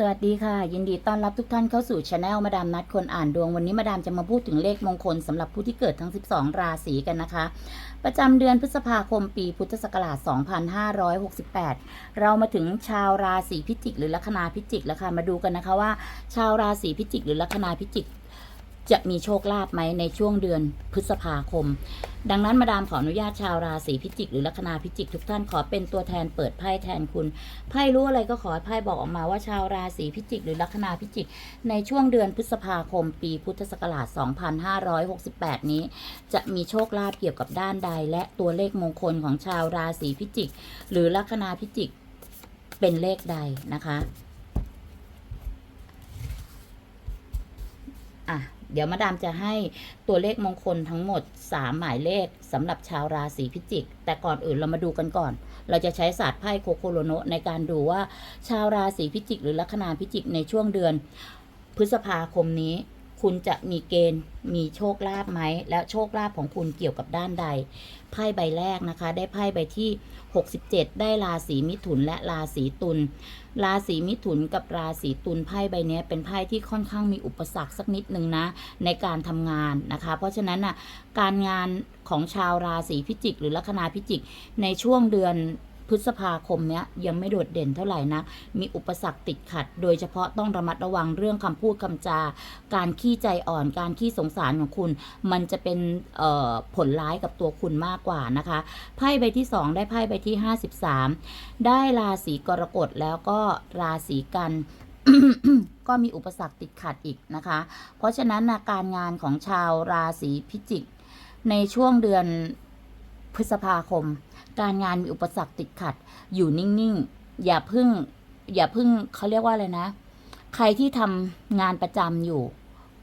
สวัสดีค่ะ ยินดีต้อนรับทุกท่านเข้าสู่ช anel มาดามนัดคนอ่านดวงวันนี้มาดามจะมาพูดถึงเลขมงคลสำหรับผู้ที่เกิดทั้ง 12 ราศีกันนะคะ ประจำเดือนพฤษภาคมปีพุทธศักราช 2568 เรามาถึงชาวราศีพิจิก หรือลัคนาพิจิกแล้วค่ะมาดูกันนะคะว่า ชาวราศีพิจิก หรือลัคนาพิจิก จะมีโชคลาภไหมในช่วงเดือนพฤษภาคม ดังนั้นมาดามขออนุญาตชาวราศีพิจิก หรือลัคนาพิจิกทุกท่านขอเป็นตัวแทนเปิดไพ่แทนคุณไพ่รู้อะไรก็ขอไพ่บอกออกมาว่าชาวราศีพิจิก หรือลัคนาพิจิก ในช่วงเดือนพฤษภาคม ปีพุทธศักราช 2568 นี้ จะมีโชคลาภเกี่ยวกับด้านใด และตัวเลขมงคลของชาวราศีพิจิก หรือลัคนาพิจิกเป็นเลขใดนะคะ อะ เดี๋ยวมาดามจะให้ตัวเลขมงคลทั้งหมด 3 หมายเลขสำหรับชาวราศีพิจิก แต่ก่อนอื่นเรามาดูกันก่อน เราจะใช้ศาสตร์ไพ่โคโคโลโนในการดูว่าชาวราศีพิจิก หรือลัคนาพิจิกในช่วงเดือน พฤษภาคมนี้ คุณจะมีเกณฑ์มีโชคลาภไหม และโชคลาภของคุณเกี่ยวกับด้านใด ไพ่ใบแรกนะคะ ได้ไพ่ใบที่ 67 ได้ราศีมิถุนและราศีตุล ราศีมิถุนกับราศีตุลไพ่ใบนี้เป็นไพ่ที่ค่อนข้างมีอุปสรรคสักนิดนึงนะ ในการทำงานนะคะ เพราะฉะนั้นน่ะการงานของชาวราศีพิจิก หรือลัคนาพิจิกในช่วงเดือน พฤษภาคมเนี้ยยังไม่โดดเด่นเท่าไหร่นะ มีอุปสรรคติดขัด โดยเฉพาะต้องระมัดระวังเรื่องคำพูดคำจา การขี้ใจอ่อน การขี้สงสารของคุณ มันจะเป็นผลร้ายกับตัวคุณมากกว่านะคะ ไพ่ใบที่ 2 ได้ไพ่ใบที่ 53 ได้ราศีกรกฎแล้วก็ราศีกันก็มีอุปสรรคติดขัดอีกนะคะ เพราะฉะนั้นนะการงานของชาวราศีพิจิก ในช่วงเดือนพฤษภาคม การงานมีอุปสรรคติดขัด อยู่นิ่งๆ อย่าพึ่ง อย่าพึ่งเขาเรียกว่าอะไรนะ ใครที่ทำงานประจำอยู่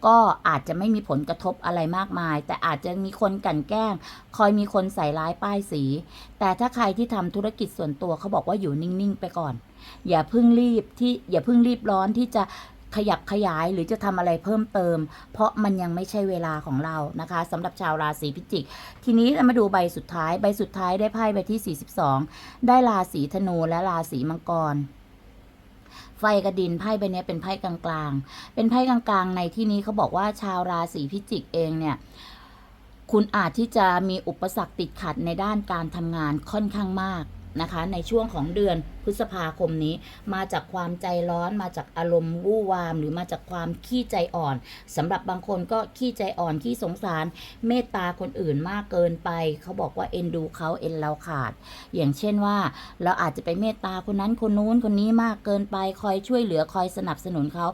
ก็อาจจะไม่มีผลกระทบอะไรมากมาย แต่อาจจะมีคนกลั่นแกล้ง คอยมีคนใส่ร้ายป้ายสี แต่ถ้าใครที่ทำธุรกิจส่วนตัวเขาบอกว่าอยู่นิ่งๆ ไปก่อน อย่าเพิ่งรีบที่อย่าเพิ่งรีบร้อนที่จะ ขยับขยายหรือจะทำอะไรเพิ่มเติม เพราะมันยังไม่ใช่เวลาของเรานะคะสำหรับชาวราศีพิจิก ทีนี้เรามาดูใบสุดท้าย ใบสุดท้ายได้ไพ่ใบที่ 42 ได้ราศีธนูและราศีมังกรไฟกระดินไพ่ใบนี้เป็นไพ่กลางๆ เป็นไพ่กลางๆ ในที่นี้เขาบอกว่าชาวราศีพิจิกเองเนี่ยคุณอาจที่จะมีอุปสรรคติดขัดในด้านการทำงานค่อนข้างมาก นะคะ ในช่วงของเดือนพฤษภาคมนี้ มาจากความใจร้อน มาจากอารมณ์วู่วาม หรือมาจากความขี้ใจอ่อนสำหรับบางคนก็ขี้ใจอ่อนขี้สงสาร เมตตาคนอื่นมากเกินไป เขาบอกว่าเอ็นดูเขาเอ็นเราขาด อย่างเช่นว่า เราอาจจะไปเมตตาคนนั้นคนนู้นคนนี้มากเกินไป คอยช่วยเหลือคอยสนับสนุนเขา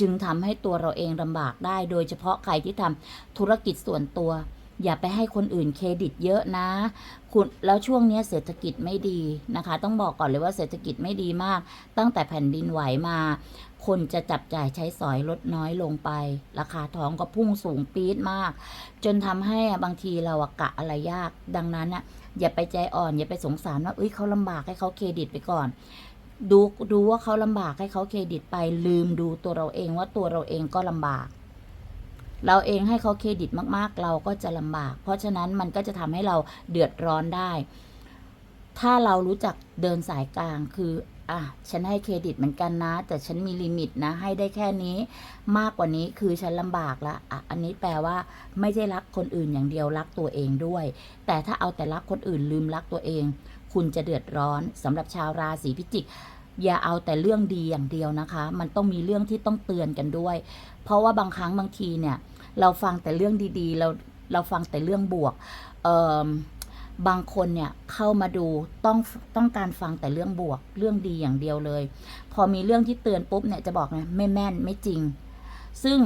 จึงทำให้ตัวเราเองลำบากได้ โดยเฉพาะใครที่ทำธุรกิจส่วนตัว อย่าไปให้คนอื่นเครดิตเยอะนะ คุณแล้วช่วงนี้เศรษฐกิจไม่ดีนะคะ ต้องบอกก่อนเลยว่าเศรษฐกิจไม่ดีมาก ตั้งแต่แผ่นดินไหวมา คนจะจับจ่ายใช้สอยลดน้อยลงไป ราคาทองก็พุ่งสูงปี๊ดมาก จนทำให้บางทีเราอะกะอะไรยาก ดังนั้นอะอย่าไปใจอ่อนอย่าไปสงสารว่าเอ้ยเขาลำบากให้เขาเครดิตไปก่อนดูดูว่าเขาลำบากให้เขาเครดิตไปลืมดูตัวเราเองว่าตัวเราเองก็ลำบาก เราเองให้เขาเครดิตมากๆ เราก็จะลำบาก เพราะฉะนั้นมันก็จะทำให้เราเดือดร้อนได้ ถ้าเรารู้จักเดินสายกลางคืออะฉันให้เครดิตเหมือนกันนะ แต่ฉันมีลิมิตนะ ให้ได้แค่นี้ มากกว่านี้คือฉันลำบากละอะอันนี้แปลว่า ไม่ใช่รักคนอื่นอย่างเดียวรักตัวเองด้วย แต่ถ้าเอาแต่รักคนอื่นลืมรักตัวเอง คุณจะเดือดร้อนสำหรับชาวราศีพิจิกอย่าเอาแต่เรื่องดีอย่างเดียวนะคะ มันต้องมีเรื่องที่ต้องเตือนกันด้วย เพราะว่าบางครั้งบางทีเนี่ย เราฟังแต่เรื่องดีๆ เราเราฟังแต่เรื่องบวกบางคนเนี่ยเข้ามาดูต้องต้องการฟังแต่เรื่องบวกเรื่องดีอย่างเดียวเลย พอมีเรื่องที่เตือนปุ๊บเนี่ยจะบอกไงไม่แม่นไม่จริง ซึ่ง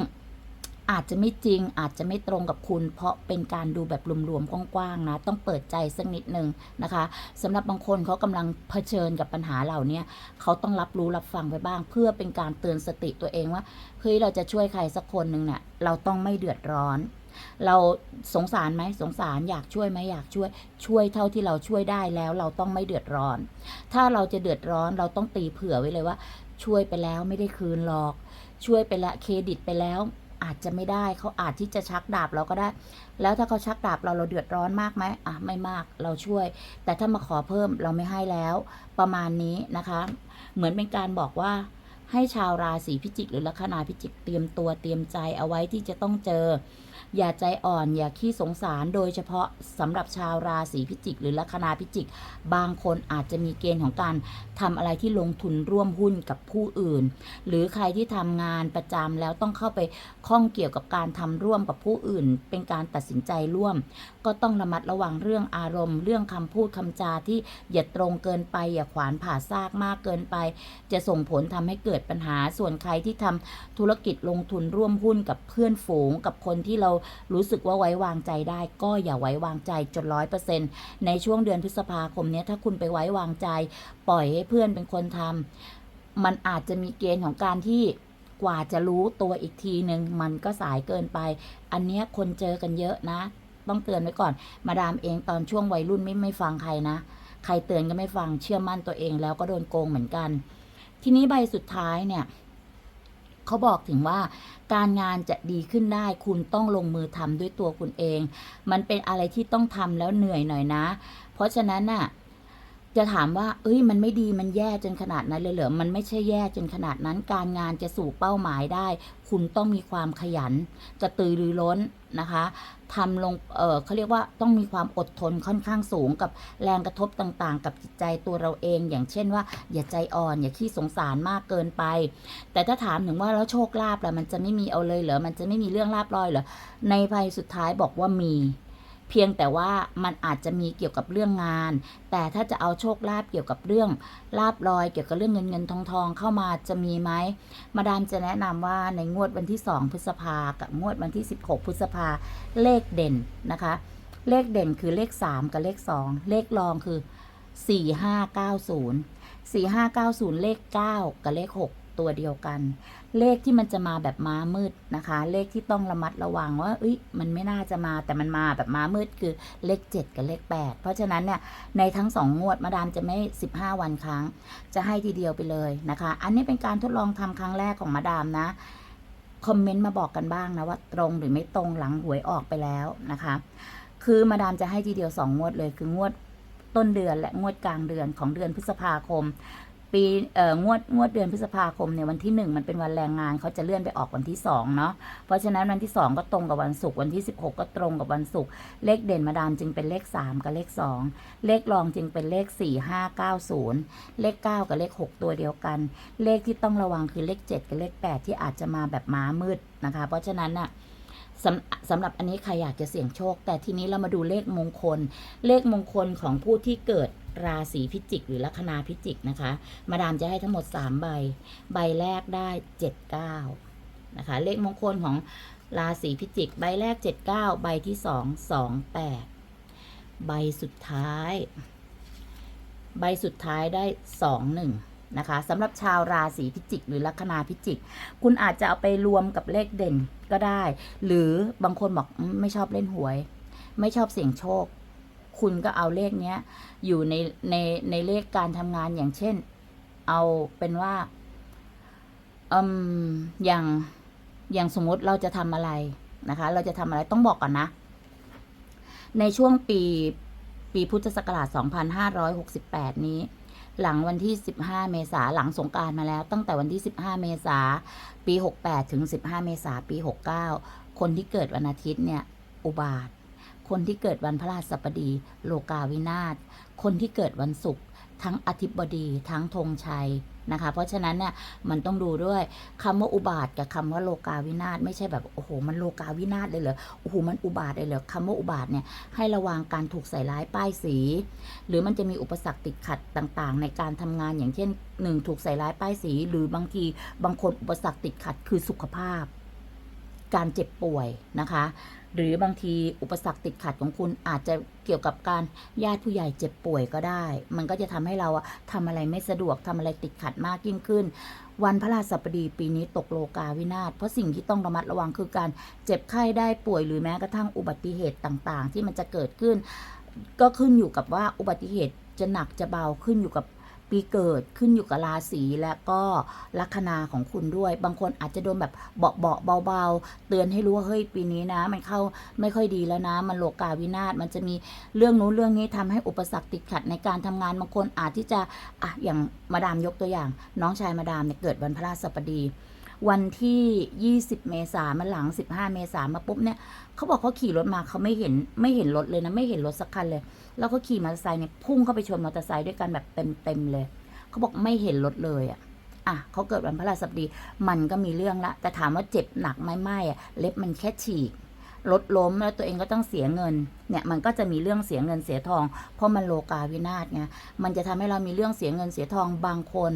อาจจะไม่จริงอาจจะไม่ตรงกับคุณ เพราะเป็นการดูแบบรวมๆกว้างๆนะต้องเปิดใจสักนิดนึงนะคะสำหรับบางคนเขากำลังเผชิญกับปัญหาเหล่านี้เขาต้องรับรู้รับฟังไปบ้าง เพื่อเป็นการเตือนสติตัวเองว่าเฮ้ยเราจะช่วยใครสักคนหนึ่งเนี่ยเราต้องไม่เดือดร้อนเราสงสารไหมสงสารอยากช่วยไหมอยากช่วยช่วยเท่าที่เราช่วยได้แล้ว เราต้องไม่เดือดร้อน ถ้าเราจะเดือดร้อนเราต้องตีเผื่อไว้เลยว่า ช่วยไปแล้วไม่ได้คืนหรอก ช่วยไปละเครดิตไปแล้ว อาจจะไม่ได้เขาอาจที่จะชักดาบเราก็ได้ แล้วถ้าเขาชักดาบเราเราเดือดร้อนมากไหมอะไม่มากเราช่วย แต่ถ้ามาขอเพิ่มเราไม่ให้แล้ว ประมาณนี้นะคะ เหมือนเป็นการบอกว่าให้ชาวราศีพิจิก หรือลัคนาพิจิกเตรียมตัวเตรียมใจเอาไว้ที่จะต้องเจอ อย่าใจอ่อนอย่าขี้สงสารโดยเฉพาะสำหรับชาวราศีพิจิก หรือลัคนาพิจิก บางคนอาจจะมีเกณฑ์ของการทำอะไรที่ลงทุนร่วมหุ้นกับผู้อื่น หรือใครที่ทำงานประจำแล้วต้องเข้าไปข้องเกี่ยวกับการทำร่วมกับผู้อื่น เป็นการตัดสินใจร่วม ก็ต้องระมัดระวังเรื่องอารมณ์ เรื่องคำพูดคำจาที่อย่าตรงเกินไป อย่าขวานผ่าซากมากเกินไป จะส่งผลทำให้เกิดปัญหาส่วนใครที่ทำธุรกิจลงทุนร่วมหุ้นกับเพื่อนฝูงกับคนที่เรารู้สึกว่าไว้วางใจได้ ก็อย่าไว้วางใจจนร้อยเปอร์เซ็นต์ในช่วงเดือนพฤษภาคมเนี้ยถ้าคุณไปไว้วางใจ ปล่อยให้เพื่อนเป็นคนทำมันอาจจะมีเกณฑ์ของการที่กว่าจะรู้ตัวอีกทีหนึ่งมันก็สายเกินไป อันเนี้ยคนเจอกันเยอะนะ ต้องเตือนไว้ก่อน มาดามเองตอนช่วงวัยรุ่นไม่ไม่ฟังใครนะ ใครเตือนก็ไม่ฟังเชื่อมั่นตัวเองแล้วก็โดนโกงเหมือนกัน ทีนี้ใบสุดท้ายเนี่ย เขาบอกถึงว่าการงานจะดีขึ้นได้คุณต้องลงมือทำด้วยตัวคุณเอง มันเป็นอะไรที่ต้องทำแล้วเหนื่อยหน่อยนะ เพราะฉะนั้นน่ะจะถามว่า เอ้ย มันไม่ดี มันแย่จนขนาดนั้นเลยเหรอ มันไม่ใช่แย่จนขนาดนั้น การงานจะสู่เป้าหมายได้ คุณต้องมีความขยัน กระตือรือร้น นะคะทำลงเออเขาเรียกว่าต้องมีความอดทนค่อนข้างสูงกับแรงกระทบต่างๆ กับจิตใจตัวเราเอง อย่างเช่นว่า อย่าใจอ่อนอย่าขี้สงสารมากเกินไป แต่ถ้าถามถึงว่าแล้วโชคลาภล่ะมันจะไม่มีเอาเลยเหรอมันจะไม่มีเรื่องลาบลอยเหรอในภัยสุดท้ายบอกว่ามี เพียงแต่ว่ามันอาจจะมีเกี่ยวกับเรื่องงาน แต่ถ้าจะเอาโชคลาภเกี่ยวกับเรื่องลาบลอย เกี่ยวกับเรื่องเงินเงินทองทองเข้ามาจะมีไหมมาดามจะแนะนำว่าในงวดวันที่ 2 พฤษภากับงวดวันที่ 16 พฤษภาเลขเด่นนะคะ เลขเด่นคือเลข 3 กับเลข 2 เลขรองคือ 4590 4590 เลข 9 กับเลข 6 ตัวเดียวกัน เลขที่มันจะมาแบบม้ามืดนะคะ เลขที่ต้องระมัดระวังว่าเอ้ยมันไม่น่าจะมาแต่มันมาแบบม้ามืดคือเลข 7 กับเลข 8 เพราะฉะนั้นเนี่ยในทั้ง 2 งวดมาดามจะไม่ 15 วันครั้ง จะให้ทีเดียวไปเลยนะคะ อันนี้เป็นการทดลองทำครั้งแรกของมาดามนะคอมเมนต์มาบอกกันบ้างนะว่าตรงหรือไม่ตรงหลังหวยออกไปแล้วนะคะ คือมาดามจะให้ทีเดียว 2 งวดเลยคืองวดต้นเดือนและงวดกลางเดือนของเดือนพฤษภาคม ปีเอ่องวดงวดเดือนพฤษภาคมเนี่ยวันที่ 1 มันเป็นวันแรงงานเขาจะเลื่อนไปออกวันที่2เนาะเพราะฉะนั้นวันที่ 2 ก็ตรงกับวันศุกร์วันที่ 16 ก็ตรงกับวันศุกร์เลขเด่นมาดามจึงเป็นเลข 3 กับเลข 2 เลขรองจึงเป็นเลข 4 5 9 0 เลข 9 กับเลข 6 ตัวเดียวกัน เลขที่ต้องระวังคือเลข 7 กับเลข 8 ที่อาจจะมาแบบม้ามืดนะคะ เพราะฉะนั้นน่ะสำสำหรับอันนี้ใครอยากจะเสี่ยงโชค แต่ทีนี้เรามาดูเลขมงคล เลขมงคลของผู้ที่เกิด ราศีพิจิก หรือลัคนาพิจิกนะคะ มาดามจะให้ทั้งหมด 3 ใบ ใบแรกได้ 79 นะคะ เลขมงคลของราศีพิจิก ใบแรก 79 ใบที่ 2 28 ใบสุดท้าย ใบสุดท้ายได้ 21นะคะสำหรับชาวราศีพิจิก หรือลัคนาพิจิก คุณอาจจะเอาไปรวมกับเลขเด่นก็ได้ หรือบางคนบอกไม่ชอบเล่นหวย ไม่ชอบเสี่ยงโชค คุณก็เอาเลขเนี้ย อยู่ในในในเลขการทำงานอย่างเช่น เอาเป็นว่าอืมอย่างอย่างสมมติเราจะทำอะไรนะคะ เราจะทำอะไรต้องบอกก่อนนะ ในช่วงปีปีพุทธศักราช 2568 นี้ หลังวันที่ 15 เมษาหลังสงการมาแล้ว ตั้งแต่วันที่ 15 เมษาปี 68 ถึง 15 เมษาปี 69 คนที่เกิดวันอาทิตย์เนี่ย อุบาท คนที่เกิดวันพระราชสบดี โลกาวินาศ คนที่เกิดวันศุกร์ทั้งอธิบดีทั้งธงชัยนะคะ เพราะฉะนั้นเนี่ยมันต้องดูด้วยคำว่าอุบาทกับคำว่าโลกาวินาศไม่ใช่แบบโอ้โหมันโลกาวินาศเลยเหรอโอ้โหมันอุบาทเลยเหรอคำว่าอุบาทเนี่ยให้ระวังการถูกใส่ร้ายป้ายสี หรือมันจะมีอุปสรรคติดขัดต่างๆ ในการทำงานอย่างเช่นหนึ่งถูกใส่ร้ายป้ายสี หรือบางทีบางคนอุปสรรคติดขัดคือสุขภาพ การเจ็บป่วยนะคะ หรือบางทีอุปสรรคติดขัดของคุณอาจจะเกี่ยวกับการญาติผู้ใหญ่เจ็บป่วยก็ได้ มันก็จะทำให้เราอะทำอะไรไม่สะดวกทำอะไรติดขัดมากยิ่งขึ้น วันพระราชบดีปีนี้ตกโลกาวินาศเพราะสิ่งที่ต้องระมัดระวังคือการเจ็บไข้ได้ป่วยหรือแม้กระทั่งอุบัติเหตุต่างๆ ที่มันจะเกิดขึ้น ก็ขึ้นอยู่กับว่าอุบัติเหตุจะหนักจะเบาขึ้นอยู่กับ ปีเกิดขึ้นอยู่กับราศีและก็ลัคนาของคุณด้วย บางคนอาจจะโดนแบบเบาเบาๆเบาๆ เตือนให้รู้ว่าเฮ้ยปีนี้นะ มันเข้าไม่ค่อยดีแล้วนะ มันโลกาวินาศมันจะมีเรื่องนู้นเรื่องนี้ทำให้อุปสรรคติดขัดในการทำงานบางคนอาจที่จะอะอย่างมาดามยกตัวอย่าง น้องชายมาดามเนี่ยเกิดวันพฤหัสบดี วันที่ 20 เมษามันหลัง 15 เมษามาปุ๊บเนี่ยเขาบอกเขาขี่รถมาเขาไม่เห็นไม่เห็นรถเลยนะไม่เห็นรถสักคันเลย แล้วก็ขี่มอเตอร์ไซค์เนี่ยพุ่งเข้าไปชนมอเตอร์ไซค์ด้วยกันแบบเต็มๆเลยเขาบอกไม่เห็นรถเลยอะอะเขาเกิดวันพฤหัสบดี มันก็มีเรื่องละแต่ถามว่าเจ็บหนักไหมไม่อะเล็บมันแค่ฉีก รถล้มแล้วตัวเองก็ต้องเสียเงิน เนี่ยมันก็จะมีเรื่องเสียเงินเสียทอง เพราะมันโลกาวินาศไงมันจะทำให้เรามีเรื่องเสียเงินเสียทองบางคน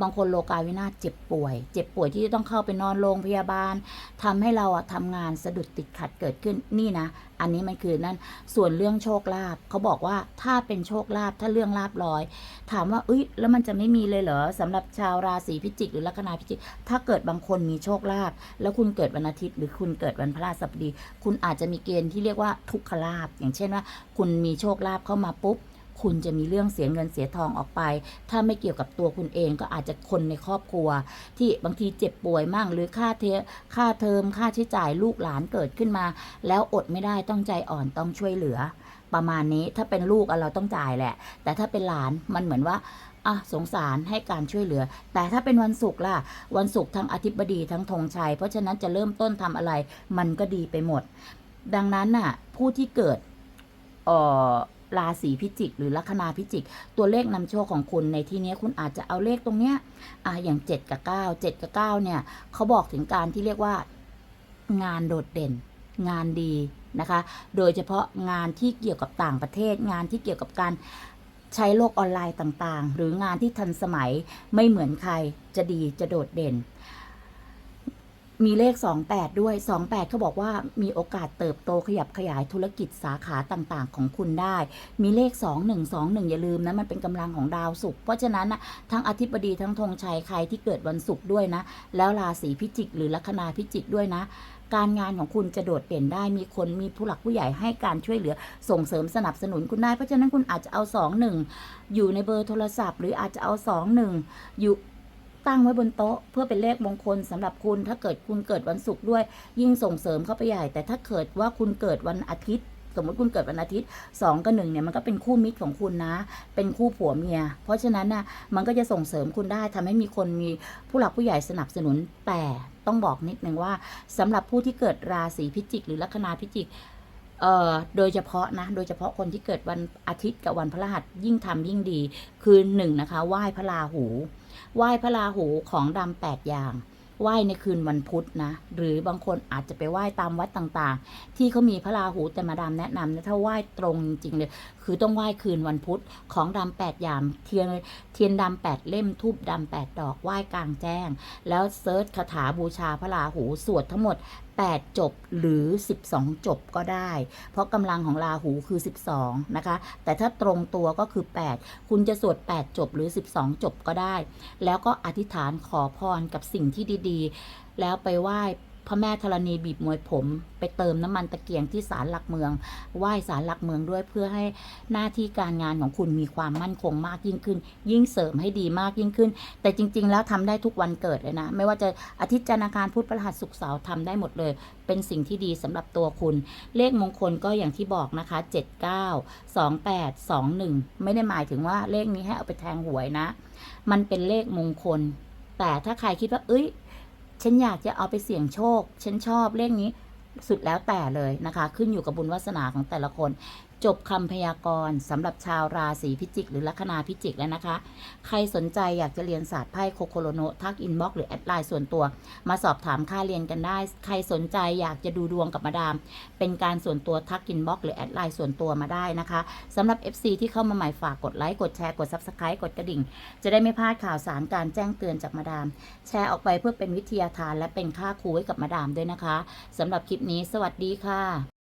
บางคนโลกาวินาศเจ็บป่วย เจ็บป่วยที่จะต้องเข้าไปนอนโรงพยาบาลทำให้เราอะทำงานสะดุดติดขัดเกิดขึ้นนี่นะ อันนี้มันคือนั่นส่วนเรื่องโชคลาภเขาบอกว่าถ้าเป็นโชคลาภถ้าเรื่องลาบลอย ถามว่าเอ้ยแล้วมันจะไม่มีเลยเหรอสำหรับชาวราศีพิจิกหรือลัคนาพิจิก ถ้าเกิดบางคนมีโชคลาภแล้วคุณเกิดวันอาทิตย์ หรือคุณเกิดวันพฤหัสบดี คุณอาจจะมีเกณฑ์ที่เรียกว่าทุกขลาภอย่างเช่นว่า คุณมีโชคลาภเข้ามาปุ๊บ คุณจะมีเรื่องเสียเงินเสียทองออกไป ถ้าไม่เกี่ยวกับตัวคุณเองก็อาจจะคนในครอบครัว ที่บางทีเจ็บป่วยมั่งหรือค่าเทค่าเทอมค่าใช้จ่ายลูกหลานเกิดขึ้นมา แล้วอดไม่ได้ต้องใจอ่อนต้องช่วยเหลือ ประมาณนี้ถ้าเป็นลูกเราต้องจ่ายแหละ แต่ถ้าเป็นหลานมันเหมือนว่าอะสงสารให้การช่วยเหลือ แต่ถ้าเป็นวันศุกร์ล่ะ วันศุกร์ทั้งอาทิตย์บดีทั้งธงชัย เพราะฉะนั้นจะเริ่มต้นทำอะไร มันก็ดีไปหมด ดังนั้นน่ะ ผู้ที่เกิดเอ่อ ราศีพิจิก หรือลัคนาพิจิก ตัวเลขนำโชคของคุณในที่นี้คุณอาจจะเอาเลขตรงเนี้ยอะอย่าง 7 กับ 9 7 กับ 9 เนี่ยเขาบอกถึงการที่เรียกว่า งานโดดเด่น งานดีนะคะ โดยเฉพาะงานที่เกี่ยวกับต่างประเทศ งานที่เกี่ยวกับการใช้โลกออนไลน์ต่างๆ หรืองานที่ทันสมัยไม่เหมือนใครจะดีจะโดดเด่น มีเลข 28 ด้วย 28เขาบอกว่ามีโอกาสเติบโตขยับขยายธุรกิจสาขาต่างๆ ของคุณได้ มีเลข 2121 อย่าลืมนะ มันเป็นกำลังของดาวศุกร์เพราะฉะนั้นนะทั้งอาทิตย์บดีทั้งธงชัยใครที่เกิดวันศุกร์ด้วยนะ แล้วราศีพิจิก หรือลัคนาพิจิกด้วยนะการงานของคุณจะโดดเด่นได้มีคนมีผู้หลักผู้ใหญ่ให้การช่วยเหลือ ส่งเสริมสนับสนุนคุณได้เพราะฉะนั้นคุณอาจจะเอาสองหนึ่งอยู่ในเบอร์โทรศัพท์ หรืออาจจะเอาสองหนึ่งอยู่ ตั้งไว้บนโต๊ะ เพื่อเป็นเลขมงคลสำหรับคุณถ้าเกิดคุณเกิดวันศุกร์ด้วย ยิ่งส่งเสริมเข้าไปใหญ่ แต่ถ้าเกิดว่าคุณเกิดวันอาทิตย์ สมมติคุณเกิดวันอาทิตย์สองกับหนึ่งเนี่ยมันก็เป็นคู่มิตรของคุณนะ เป็นคู่ผัวเมีย เพราะฉะนั้นน่ะมันก็จะส่งเสริมคุณได้ทำให้มีคนมีผู้หลักผู้ใหญ่สนับสนุนแต่ต้องบอกนิดนึงว่าสำหรับผู้ที่เกิดราศีพิจิก หรือลัคนาพิจิกเอ่อโดยเฉพาะนะ โดยเฉพาะคนที่เกิดวันอาทิตย์กับวันพฤหัสยิ่งทำยิ่งดี คือหนึ่งนะคะไหว้พระราหู ไหว้พระราหูของดำแปดอย่างไหว้ในคืนวันพุธนะ หรือบางคนอาจจะไปไหว้ตามวัดต่างๆ ที่เขามีพระราหูแต่มาดามแนะนำนะถ้าไหว้ตรงจริงๆเลยคือต้องไหว้คืนวันพุธของดำแปดอย่างเทียนเทียนดำแปดเล่มทูบดำแปดดอกไหว้กลางแจ้ง แล้วเซิร์ชคาถาบูชาพระราหูสวดทั้งหมด 8 จบหรือ 12 จบก็ได้ เพราะกำลังของราหูคือ 12 นะคะ แต่ถ้าตรงตัวก็คือ 8 คุณจะสวด 8 จบหรือ 12 จบก็ได้ แล้วก็อธิษฐานขอพรกับสิ่งที่ดี ๆ แล้วไปไหว้ พระแม่ธรณีบีบมวยผม ไปเติมน้ำมันตะเกียงที่ศาลหลักเมือง ไหว้ศาลหลักเมืองด้วยเพื่อให้หน้าที่การงานของคุณมีความมั่นคงมากยิ่งขึ้น ยิ่งเสริมให้ดีมากยิ่งขึ้น แต่จริง ๆ แล้วทำได้ทุกวันเกิดเลยนะ ไม่ว่าจะอาทิตย์จันทร์อังคารพุธพฤหัสศุกร์เสาร์ทำได้หมดเลย เป็นสิ่งที่ดีสำหรับตัวคุณ เลขมงคลก็อย่างที่บอกนะคะ 79 28 21 ไม่ได้หมายถึงว่าเลขนี้ให้เอาไปแทงหวยนะ มันเป็นเลขมงคล แต่ถ้าใครคิดว่า เอ้ย ฉันอยากจะเอาไปเสี่ยงโชค ฉันชอบเลขนี้สุดแล้วแต่เลยนะคะ ขึ้นอยู่กับบุญวาสนาของแต่ละคน จบคำพยากรณ์สำหรับชาวราศีพิจิก หรือลัคนาพิจิกแล้วนะคะ ใครสนใจอยากจะเรียนศาสตร์ไพ่โคโคโรโนทักอินบ็อกหรือแอดไลน์ส่วนตัว มาสอบถามค่าเรียนกันได้ ใครสนใจอยากจะดูดวงกับมาดาม เป็นการส่วนตัวทักอินบ็อกหรือแอดไลน์ส่วนตัวมาได้นะคะสำหรับ FC ที่เข้ามาใหม่ฝากกดไลค์กดแชร์กด Subscribe กดกระดิ่ง จะได้ไม่พลาดข่าวสารการแจ้งเตือนจากมาดาม แชร์ออกไปเพื่อเป็นวิทยาทาน และเป็นค่าครูให้กับมาดามด้วยนะคะสำหรับคลิปนี้ สวัสดีค่ะ